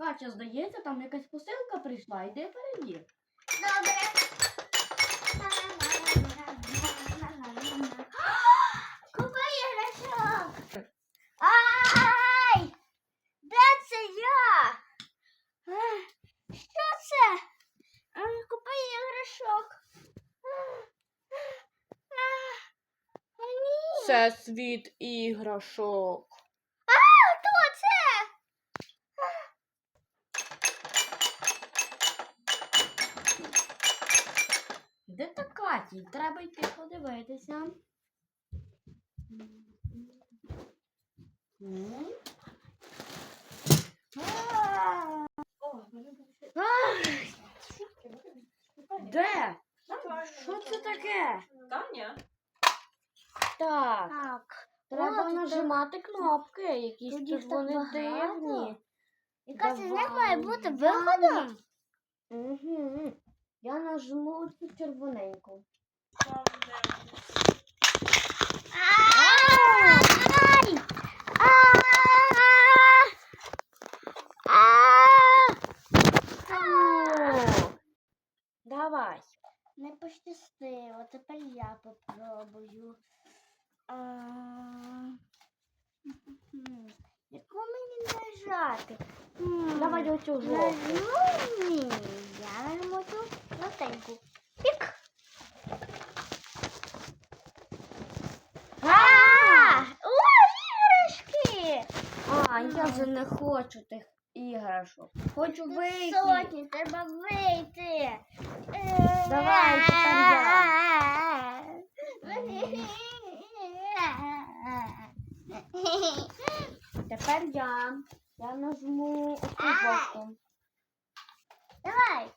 Катя, здається, там якась посилка прийшла, йди перевір. Добре. Купа іграшок. Ай! Де це я? Що це? Купа іграшок. Це світ іграшок. А, хто це? Де та Каті? Треба йти подивитися. Де? Що це таке? Таня? Так, Так. треба От, нажимати кнопки, якісь Тут тут так вони багато. дивні. Якась з них має бути виходом. Угу. Я нажму цю червоненьку. Давай. Не пощастило, тепер я попробую. А, Яку мені нажати? Давай оцю жовту. Нажму ні. Я нажму цю жовтеньку. Пік. А! Ой, іграшки! А, я вже не хочу тих іграшок. Хочу вийти. Сотні, треба вийти. Давай, тепер Тепер я. Я нажму оцю Давай.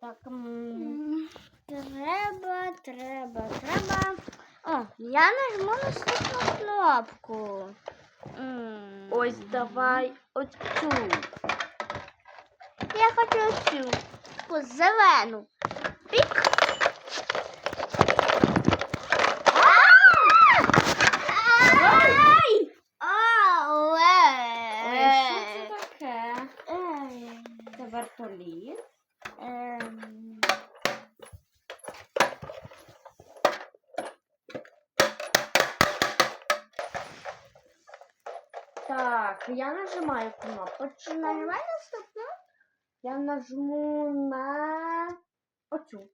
Так, Треба, треба, треба. Я нажму наступну кнопку. М. ось давай оцю. Я хочу цю. Таку зелену. Пік. Що це таке? Це вертоліт. Так, я нажимаю кнопочку. Нажимай наступну. Я нажму на оцю.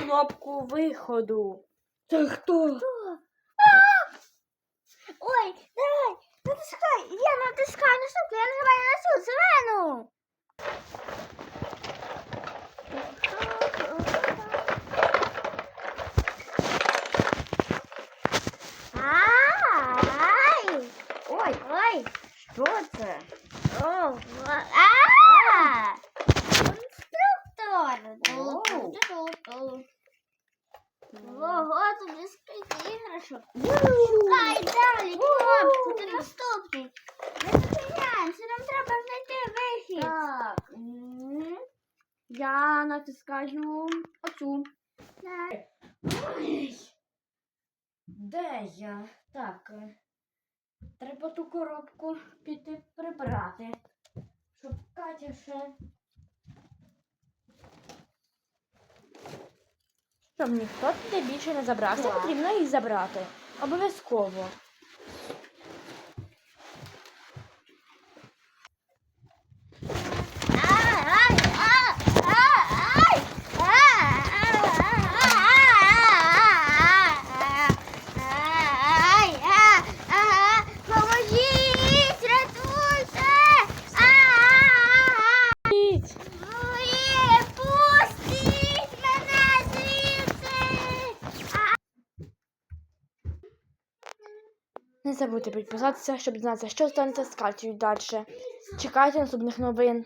Кнопку виходу. Це хто? Ой, давай, натискай. Я натискаю наступну, я нажимаю на цю зелену. Ай! Ой, Ой! що це? О, а! Тут є скільки іграшок. Шукай далі кнопку, ти наступний. Не зупиняємося, нам треба знайти вихід. Так. Я натискаю оцю. Так. Ой. Де я? Так. е, Треба ту коробку піти прибрати. Щоб Катя ще. Щоб ніхто туди більше не забрався, потрібно їх забрати. Обов'язково. Не забудьте підписатися, щоб дізнатися, що станеться з Катєю далі. Чекайте наступних новин.